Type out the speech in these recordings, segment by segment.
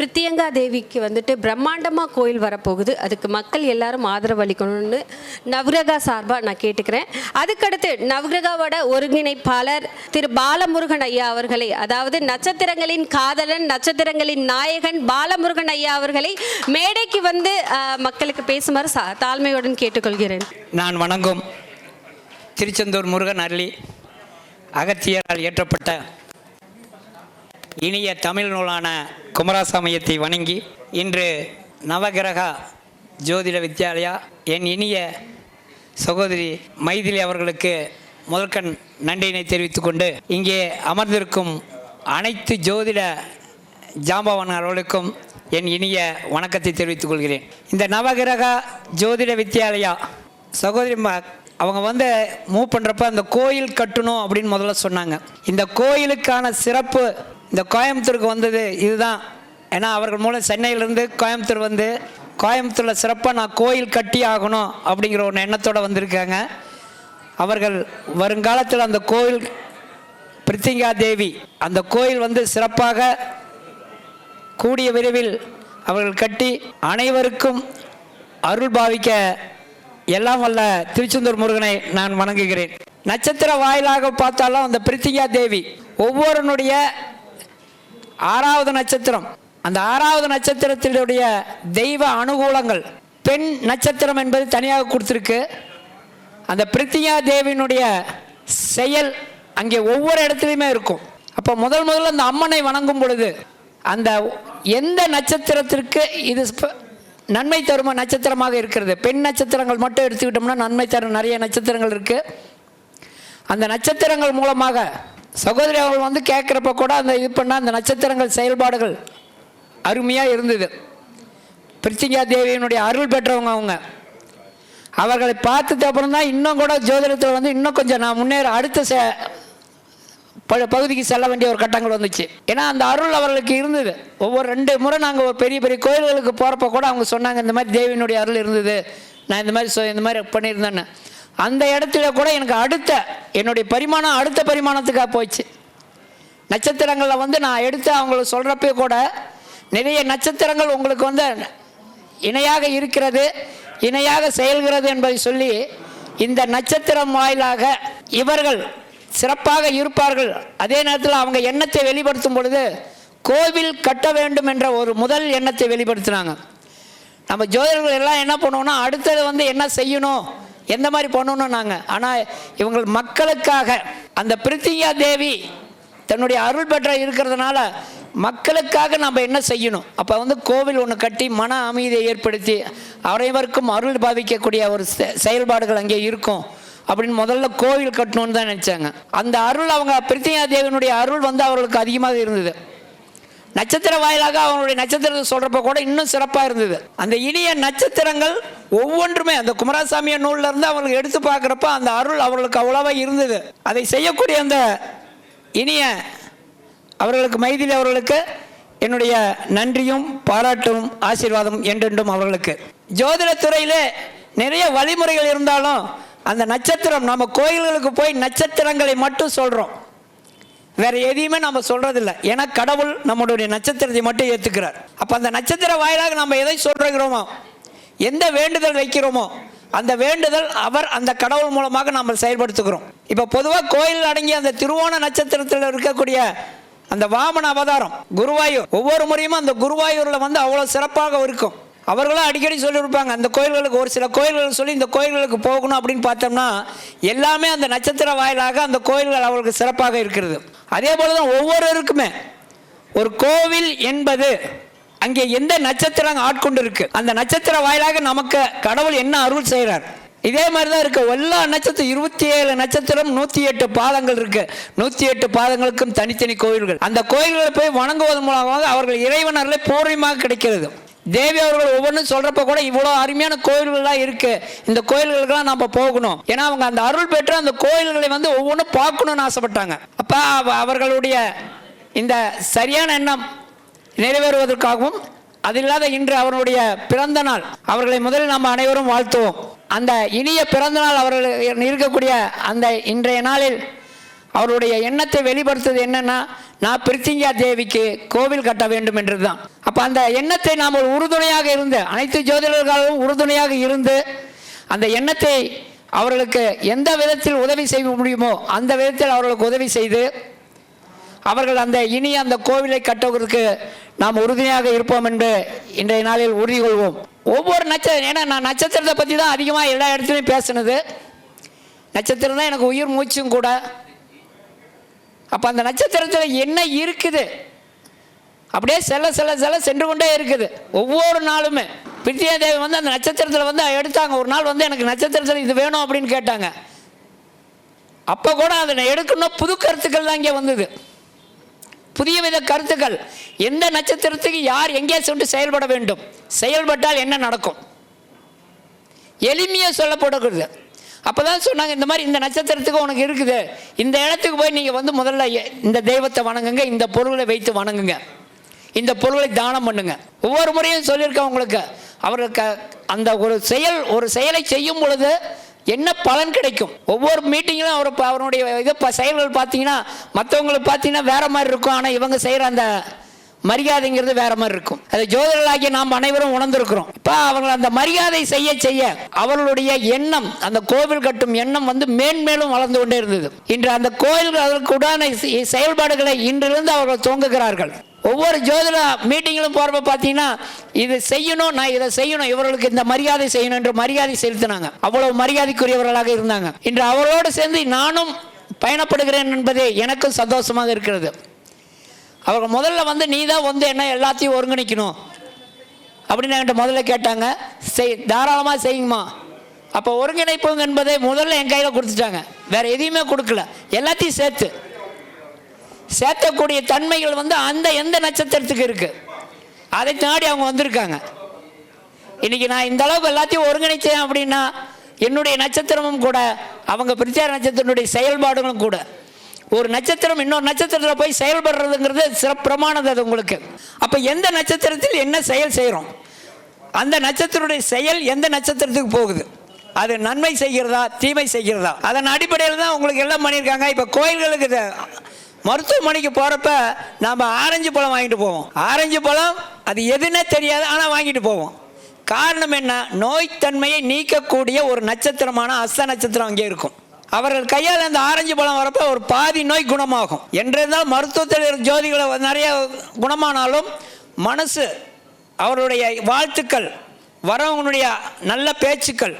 பிரித்தியங்கா தேவிக்கு வந்துட்டு பிரம்மாண்டமாக கோயில் வரப்போகுது. அதுக்கு மக்கள் எல்லாரும் ஆதரவு அளிக்கணும்னு நவகிரகா சார்பாக நான் கேட்டுக்கிறேன். அதுக்கடுத்து நவ்ரகாவோட ஒருங்கிணைப்பாளர் திரு பாலமுருகன் ஐயா அவர்களை அதாவது நட்சத்திரங்களின் காதலன் நட்சத்திரங்களின் நாயகன் பாலமுருகன் ஐயா அவர்களை மேடைக்கு வந்து மக்களுக்கு பேசுமாறு சா- தாழ்மையுடன் கேட்டுக்கொள்கிறேன். நான் வணங்கும் திருச்செந்தூர் முருகன் அருளி அகத்தியரால் இயற்றப்பட்ட இனிய தமிழ் நூலான குமராசாமியத்தை வணங்கி இன்று நவகிரகா ஜோதிட வித்யாலயா என் இனிய சகோதரி மைதிலி அவர்களுக்கு முதற்கண் நன்றியினை தெரிவித்துக்கொண்டு இங்கே அமர்ந்திருக்கும் அனைத்து ஜோதிட ஜாம்பவன் அவர்களுக்கும் என் இனிய வணக்கத்தை தெரிவித்துக் கொள்கிறேன். இந்த நவகிரகா ஜோதிட வித்யாலயா சகோதரி ம- அவங்க வந்து மூவ் பண்ணுறப்ப அந்த கோயில் கட்டணும் அப்படின்னு முதல்ல சொன்னாங்க. இந்த கோயிலுக்கான சிறப்பு இந்த கோயம்புத்தூருக்கு வந்தது இதுதான். ஏன்னா அவர்கள் மூலம் சென்னையிலேருந்து கோயம்புத்தூர் வந்து கோயம்புத்தூரில் சிறப்பாக நான் கோயில் கட்டி ஆகணும் அப்படிங்கிற ஒரு எண்ணத்தோடு வந்திருக்காங்க. அவர்கள் வருங்காலத்தில் அந்த கோயில் பிரித்திங்கா தேவி அந்த கோயில் வந்து சிறப்பாக கூடிய விரைவில் அவர்கள் கட்டி அனைவருக்கும் அருள் பாவிக்க எல்லாம் வல்ல திருச்செந்தூர் முருகனை நான் வணங்குகிறேன். நட்சத்திர வாயிலாக பார்த்தாலும் அந்த பிரித்திகா தேவி ஒவ்வொருனுடைய ஆறாவது நட்சத்திரம். அந்த ஆறாவது நட்சத்திரத்தினுடைய தெய்வ அனுகூலங்கள். பெண் நட்சத்திரம் என்பது தனியாக கொடுத்துருக்கு. அந்த பிரித்தியா தேவியினுடைய செயல் அங்கே ஒவ்வொரு இடத்துலையுமே இருக்கும். அப்போ முதல் முதல்ல அந்த அம்மனை வணங்கும் பொழுது அந்த எந்த நட்சத்திரத்திற்கு இது நன்மை தரும நட்சத்திரமாக இருக்கிறது? பெண் நட்சத்திரங்கள் மட்டும் எடுத்துக்கிட்டோம்னா நன்மை தரும் நிறைய நட்சத்திரங்கள் இருக்குது அந்த நட்சத்திரங்கள் மூலமாக சகோதரி அவர்கள் வந்து கேட்குறப்ப கூட அந்த இது பண்ணால் அந்த நட்சத்திரங்கள் செயல்பாடுகள் அருமையாக இருந்தது. பிரித்திங்கா தேவியினுடைய அருள் பெற்றவங்க அவங்க. அவர்களை பார்த்தது அப்புறம் தான் இன்னும் கூட ஜோதிடத்தில் வந்து இன்னும் கொஞ்சம் நான் முன்னேற அடுத்த செ பகுதிக்கு செல்ல வேண்டிய ஒரு கட்டங்கள் வந்துச்சு. ஏன்னா அந்த அருள் அவர்களுக்கு இருந்தது. ஒவ்வொரு ரெண்டு முறை நாங்கள் ஒரு பெரிய பெரிய கோயில்களுக்கு போகிறப்ப கூட அவங்க சொன்னாங்க இந்த மாதிரி தேவியினுடைய அருள் இருந்தது. நான் இந்த மாதிரி சொ- இந்த மாதிரி பண்ணியிருந்தேன்னு. அந்த இடத்துல கூட எனக்கு அடுத்த என்னுடைய பரிமாணம் அடுத்த பரிமாணத்துக்காக போச்சு. நட்சத்திரங்களில் வந்து நான் எடுத்து அவங்களுக்கு சொல்கிறப்ப கூட நிறைய நட்சத்திரங்கள் உங்களுக்கு வந்து இணையாக இருக்கிறது இணையாக செயல்கிறது என்பதை சொல்லி இந்த நட்சத்திரம் வாயிலாக இவர்கள் சிறப்பாக இருப்பார்கள். அதே நேரத்தில் அவங்க எண்ணத்தை வெளிப்படுத்தும் பொழுது கோவில் கட்ட வேண்டும் என்ற ஒரு முதல் எண்ணத்தை வெளிப்படுத்தினாங்க. நம்ம ஜோதிடர்கள் எல்லாம் என்ன பண்ணுவோம்னா அடுத்தது வந்து என்ன செய்யணும்? எந்த மாதிரி பண்ணணும் நாங்கள் ஆனால் இவங்கள் மக்களுக்காக அந்த பிரித்தியா தேவி தன்னுடைய அருள் பெற்ற இருக்கிறதுனால மக்களுக்காக நம்ம என்ன செய்யணும்? அப்போ வந்து கோவில் ஒன்று கட்டி மன அமைதியை ஏற்படுத்தி அனைவருக்கும் அருள் பாவிக்கக்கூடிய ஒரு செ- செயல்பாடுகள் அங்கே இருக்கும். அப்படின்னு முதல்ல கோவில் கட்டணும்னு தான் நினச்சாங்க. அந்த அருள் அவங்க பிரித்தியா தேவியினுடைய அருள் வந்து அவர்களுக்கு அதிகமாக இருந்தது. நட்சத்திர வாயிலாக அவங்களுடைய நட்சத்திரத்தை சொல்றப்ப கூட இன்னும் சிறப்பாக இருந்தது. அந்த இனிய நட்சத்திரங்கள் ஒவ்வொன்றுமே அந்த குமாரசாமிய நூல்ல இருந்து அவங்களுக்கு எடுத்து பார்க்குறப்ப அந்த அருள் அவர்களுக்கு அவ்வளவா இருந்தது. அதை செய்யக்கூடிய அந்த இனிய அவர்களுக்கு மைதிலி அவர்களுக்கு என்னுடைய நன்றியும் பாராட்டும் ஆசீர்வாதம் என்றென்றும் அவர்களுக்கு. ஜோதிடத் துறையிலே நிறைய வழிமுறைகள் இருந்தாலும் அந்த நட்சத்திரம் நம்ம கோயில்களுக்கு போய் நட்சத்திரங்களை மட்டும் சொல்கிறோம் வேற எதையுமே நம்ம சொல்றதில்ல. ஏன்னா கடவுள் நம்மளுடைய நட்சத்திரத்தை மட்டும் ஏற்றுக்கிறார் அப்போ அந்த நட்சத்திர வாயிலாக நம்ம எதை சொல்றோமோ? எந்த வேண்டுதல் வைக்கிறோமோ? அந்த வேண்டுதல் அவர் அந்த கடவுள் மூலமாக நம்ம செயல்படுத்துகிறோம். இப்போ பொதுவாக கோயில் அடங்கிய அந்த திருவோண நட்சத்திரத்தில் இருக்கக்கூடிய அந்த வாமன அவதாரம் குருவாயூர். ஒவ்வொரு முறையும் அந்த குருவாயூரில் வந்து அவ்வளோ சிறப்பாக இருக்கும். அவர்களும் அடிக்கடி சொல்லியிருப்பாங்க அந்த கோயில்களுக்கு ஒரு சில கோயில்கள் சொல்லி இந்த கோயில்களுக்கு போகணும் அப்படின்னு பார்த்தோம்னா எல்லாமே அந்த நட்சத்திர வாயிலாக அந்த கோயில்கள் அவர்களுக்கு சிறப்பாக இருக்கிறது. அதே போல தான் ஒவ்வொருவருக்குமே. ஒரு கோவில் என்பது அங்கே எந்த நட்சத்திரம் ஆட்கொண்டு இருக்கு அந்த நட்சத்திர வாயிலாக நமக்கு கடவுள் என்ன அருள் செய்கிறார் இதே மாதிரி தான் இருக்கு. எல்லா நட்சத்திரம் இருபத்தி ஏழு நட்சத்திரம் நூற்றி எட்டு பாதங்கள் இருக்கு. நூற்றி எட்டு பாதங்களுக்கும் தனித்தனி கோயில்கள் அந்த கோயில்களை போய் வணங்குவதன் மூலமாக அவர்கள் இறைவனர்களே பூர்வமாக கிடைக்கிறது. தேவி அவர்கள் ஒவ்வொன்றும் சொல்றப்ப கூட இவ்வளோ அருமையான கோயில்கள்லாம் இருக்கு. இந்த கோயில்களுக்கெல்லாம் நம்ம போகணும். ஏன்னா அவங்க அந்த அருள் பெற்று அந்த கோயில்களை வந்து ஒவ்வொன்றும் பார்க்கணும்னு ஆசைப்பட்டாங்க. அப்ப அவர்களுடைய இந்த சரியான எண்ணம் நிறைவேறுவதற்காகவும் அது இல்லாத இன்று அவருடைய பிறந்த நாள் அவர்களை முதலில் நம்ம அனைவரும் வாழ்த்துவோம். அந்த இனிய பிறந்த நாள் அவர்கள் இருக்கக்கூடிய அந்த இன்றைய நாளில் அவருடைய எண்ணத்தை வெளிப்படுத்துவது என்னன்னா நான் பிரித்திங்கா தேவிக்கு கோவில் கட்ட வேண்டும் என்றுதான் அப்போ அந்த எண்ணத்தை நாம் ஒரு உறுதுணையாக இருந்து அனைத்து ஜோதிடர்களும் உறுதுணையாக இருந்து அந்த எண்ணத்தை அவர்களுக்கு எந்த விதத்தில் உதவி செய்ய முடியுமோ அந்த விதத்தில் அவர்களுக்கு உதவி செய்து அவர்கள் அந்த இனி அந்த கோவிலை கட்டுவதற்கு நாம் உறுதுணையாக இருப்போம் என்று இன்றைய நாளில் உறுதி கொள்வோம் ஒவ்வொரு நட்சத்திரம் ஏன்னா நான் நட்சத்திரத்தை பற்றி தான் அதிகமாக எல்லா இடத்துலையும் பேசுனது. நட்சத்திரம் தான் எனக்கு உயிர் மூச்சும் கூட அப்போ அந்த நட்சத்திரத்தில் என்ன இருக்குது? அப்படியே செல்ல செல்ல செல்ல சென்று கொண்டே இருக்குது. ஒவ்வொரு நாளுமே. பிரித்தியாதேவி வந்து அந்த நட்சத்திரத்தில் வந்து எடுத்தாங்க. ஒரு நாள் வந்து எனக்கு நட்சத்திரத்தில் இது வேணும் அப்படின்னு கேட்டாங்க. அப்போ கூட அதை எடுக்கணும். புது கருத்துக்கள் தான் இங்கே வந்தது. புதிய வித கருத்துக்கள். எந்த நட்சத்திரத்துக்கு யார் எங்கே சென்று செயல்பட வேண்டும்? செயல்பட்டால் என்ன நடக்கும்? எளிமையாக சொல்லப்படுகிறது. அப்போ தான் சொன்னாங்க இந்த மாதிரி இந்த நட்சத்திரத்துக்கு உனக்கு இருக்குது. இந்த இடத்துக்கு போய் நீங்கள் வந்து முதல்ல இந்த தெய்வத்தை வணங்குங்க இந்த பொருளை வைத்து வணங்குங்க. இந்த பொருளை தானம் பண்ணுங்க. ஒவ்வொரு முறையும் சொல்லியிருக்கேன் உங்களுக்கு. அவருக்கு அந்த ஒரு செயல் ஒரு செயலை செய்யும் பொழுது என்ன பலன் கிடைக்கும்? ஒவ்வொரு மீட்டிங்கிலும் அவர் அவருடைய இது செயல்கள் பார்த்தீங்கன்னா மற்றவங்களுக்கு பார்த்தீங்கன்னா வேற மாதிரி இருக்கும். ஆனால் இவங்க செய்கிற அந்த மரியாதைங்கிறது வேற மாதிரி இருக்கும். அது ஜோதிடர்களாகிய நாம் அனைவரும் உணர்ந்திருக்கிறோம். இப்போ அவங்க அந்த மரியாதை செய்ய செய்ய அவர்களுடைய எண்ணம் அந்த கோவில் கட்டும் எண்ணம் வந்து மேன்மேலும் வளர்ந்து கொண்டே இருந்தது. இன்று அந்த கோவில்கள் அதற்கு உடான செயல்பாடுகளை இன்றிலிருந்து அவர்கள் துவங்குகிறார்கள். ஒவ்வொரு ஜோதிட மீட்டிங்கிலும் போகிறப்ப பார்த்தீங்கன்னா இது செய்யணும் நான் இதை செய்யணும் இவர்களுக்கு இந்த மரியாதை செய்யணும் என்று மரியாதை செலுத்தினாங்க. அவ்வளவு மரியாதைக்குரியவர்களாக இருந்தாங்க. இன்று அவரோடு சேர்ந்து நானும் பயணப்படுகிறேன் என்பதே எனக்கும் சந்தோஷமாக இருக்கிறது. அவங்க முதல்ல வந்து நீ தான் வந்து என்ன எல்லாத்தையும் ஒருங்கிணைக்கணும்? அப்படின்னு என்கிட்ட முதல்ல கேட்டாங்க. செய் தாராளமாக செய்யுங்கம்மா. அப்போ ஒருங்கிணைப்புங்க என்பதை முதல்ல என் கையில் கொடுத்துட்டாங்க. வேற எதையுமே கொடுக்கல. எல்லாத்தையும் சேர்த்து. சேர்த்தக்கூடிய தன்மைகள் வந்து அந்த எந்த நட்சத்திரத்துக்கு இருக்குது அதை தாண்டி அவங்க வந்திருக்காங்க. இன்றைக்கி நான் இந்த அளவுக்கு எல்லாத்தையும் ஒருங்கிணைச்சேன் அப்படின்னா என்னுடைய நட்சத்திரமும் கூட அவங்க பிரச்சார நட்சத்திரனுடைய செயல்பாடுகளும் கூட ஒரு நட்சத்திரம் இன்னொரு நட்சத்திரத்தில் போய் செயல்படுறதுங்கிறது சிறப்பிரமானது அது உங்களுக்கு. அப்போ எந்த நட்சத்திரத்தில் என்ன செயல் செய்கிறோம் அந்த நட்சத்திரத்துடைய செயல் எந்த நட்சத்திரத்துக்கு போகுது? அது நன்மை செய்கிறதா தீமை செய்கிறதா? அதன் அடிப்படையில் தான் உங்களுக்கு எல்லாம் பண்ணியிருக்காங்க. இப்போ கோயில்களுக்கு மருத்துவமனைக்கு போகிறப்ப நாம் ஆரஞ்சு பழம் வாங்கிட்டு போவோம். ஆரஞ்சு பழம் அது எதுன்னே தெரியாது ஆனால் வாங்கிட்டு போவோம். காரணம் என்ன? நோய்த்தன்மையை நீக்கக்கூடிய ஒரு நட்சத்திரமான அஸ்த நட்சத்திரம் அங்கே இருக்கும். அவர்கள் கையால் அந்த ஆரஞ்சு பழம் வரப்போ ஒரு பாதி நோய் குணமாகும். என்றிருந்தால் மருத்துவத்தில் இருக்கிற ஜோதிகளை நிறைய குணமானாலும் மனசு அவருடைய வாழ்த்துக்கள் வரவங்களுடைய நல்ல பேச்சுக்கள்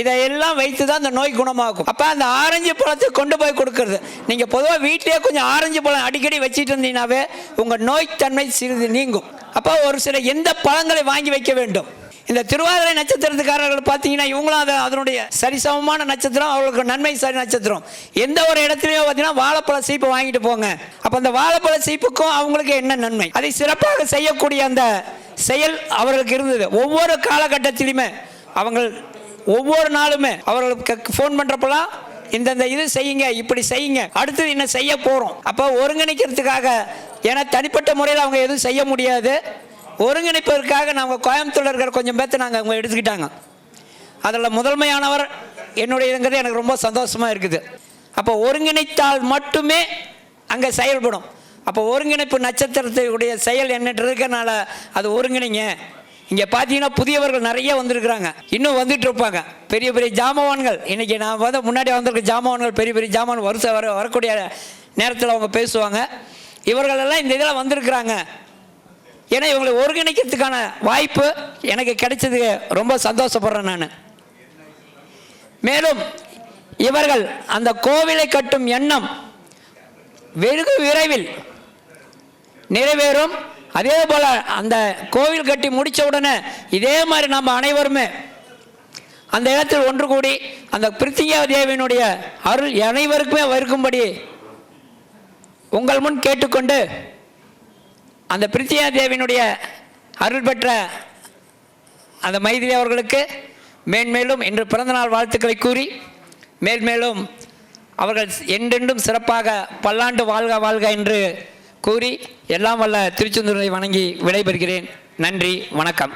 இதையெல்லாம் வைத்து தான் அந்த நோய் குணமாகும். அப்போ அந்த ஆரஞ்சு பழத்தை கொண்டு போய் கொடுக்கறது. நீங்கள் பொதுவாக வீட்டிலே கொஞ்சம் ஆரஞ்சு பழம் அடிக்கடி வச்சுட்டு இருந்தீங்கன்னாவே உங்கள் நோய்த்தன்மை சிறிது நீங்கும். அப்போ ஒரு சில எந்த பழங்களை வாங்கி வைக்க வேண்டும்? இந்த திருவாதிரை நட்சத்திரத்துக்காரர்கள் பார்த்தீங்கன்னா இவங்களும் அதை அதனுடைய சரிசமமான நட்சத்திரம் அவர்களுக்கு நன்மை சரி நட்சத்திரம். எந்த ஒரு இடத்துலையோ பார்த்தீங்கன்னா வாழைப்பழ சீப்பு வாங்கிட்டு போங்க. அப்போ அந்த வாழைப்பழ சீப்புக்கும் அவங்களுக்கு என்ன நன்மை? அதை சிறப்பாக செய்யக்கூடிய அந்த செயல் அவர்களுக்கு இருந்தது. ஒவ்வொரு காலகட்டத்திலுமே அவங்கள் ஒவ்வொரு நாளுமே அவர்களுக்கு ஃபோன் பண்ணுறப்பெல்லாம் இந்தந்த இது செய்யுங்க இப்படி செய்யுங்க அடுத்தது என்ன செய்ய போகிறோம் அப்போ ஒருங்கிணைக்கிறதுக்காக ஏன்னா தனிப்பட்ட முறையில் அவங்க எதுவும் செய்ய முடியாது. ஒருங்கிணைப்பதற்காக நாங்கள் கோயம்புத்தூர்ல இருக்கிற கொஞ்சம் பேர்த்து நாங்கள் அவங்க எடுத்துக்கிட்டாங்க. அதில் முதன்மையானவர் என்னுடையங்கிறது எனக்கு ரொம்ப சந்தோஷமாக இருக்குது. அப்போ ஒருங்கிணைத்தால் மட்டுமே அங்கே செயல்படும். அப்போ ஒருங்கிணைப்பு நட்சத்திரத்துடைய செயல் என்னன்றதுக்கனால அது ஒருங்கிணைங்க. இங்கே பார்த்தீங்கன்னா புதியவர்கள் நிறைய வந்திருக்கிறாங்க. இன்னும் வந்துட்டு இருப்பாங்க. பெரிய பெரிய ஜாமவான்கள். இன்றைக்கி நான் வந்து முன்னாடி வந்திருக்க ஜாமவான்கள் பெரிய பெரிய ஜாமான் வருஷம் வர வரக்கூடிய நேரத்தில் அவங்க பேசுவாங்க. இவர்களெல்லாம் இந்த இதில் வந்திருக்கிறாங்க. ஏன்னா இவங்களை ஒருங்கிணைக்கிறதுக்கான வாய்ப்பு எனக்கு கிடைச்சது ரொம்ப சந்தோஷப்படுறேன் நான். மேலும் இவர்கள் அந்த கோவிலை கட்டும் எண்ணம் வெகு விரைவில் நிறைவேறும். அதே போல் அந்த கோவில் கட்டி முடித்த உடனே இதே மாதிரி நம்ம அனைவருமே அந்த இடத்தில் ஒன்று கூடி அந்த பிரித்திகா தேவியினுடைய அருள் அனைவருக்குமே இருக்கும்படி உங்கள் முன் கேட்டுக்கொண்டு அந்த பிரித்தியா தேவியினுடைய அருள் பெற்ற அந்த மைதிலி அவர்களுக்கு மேன்மேலும் இன்று பிறந்தநாள் வாழ்த்துக்களை கூறி மேல்மேலும் அவர்கள் என்றென்றும் சிறப்பாக பல்லாண்டு வாழ்க வாழ்க என்று கூறி எல்லாம் வல்ல திருச்செந்தூரை வணங்கி விடைபெறுகிறேன். நன்றி வணக்கம்.